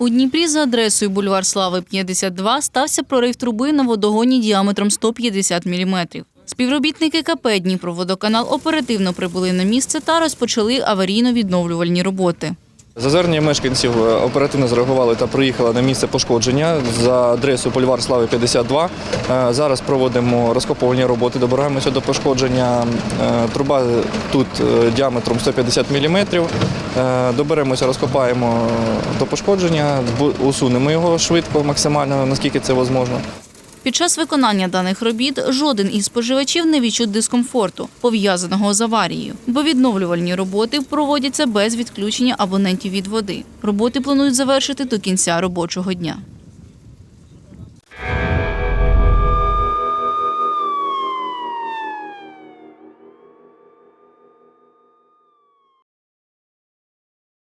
У Дніпрі за адресою бульвар Слави 52 стався прорив труби на водогоні діаметром 150 мм. Співробітники КП Дніпроводоканал оперативно прибули на місце та розпочали аварійно-відновлювальні роботи. За звернення мешканців е, оперативно зреагували та приїхали на місце пошкодження за адресою Бульвар Слави 52. Е, Зараз проводимо розкопувальні роботи, добираємося до пошкодження. Е, Труба тут діаметром 150 мм. Доберемося, розкопаємо до пошкодження, усунемо його швидко, максимально, наскільки це можливо. Під час виконання даних робіт жоден із споживачів не відчув дискомфорту, пов'язаного з аварією, бо відновлювальні роботи проводяться без відключення абонентів від води. Роботи планують завершити до кінця робочого дня.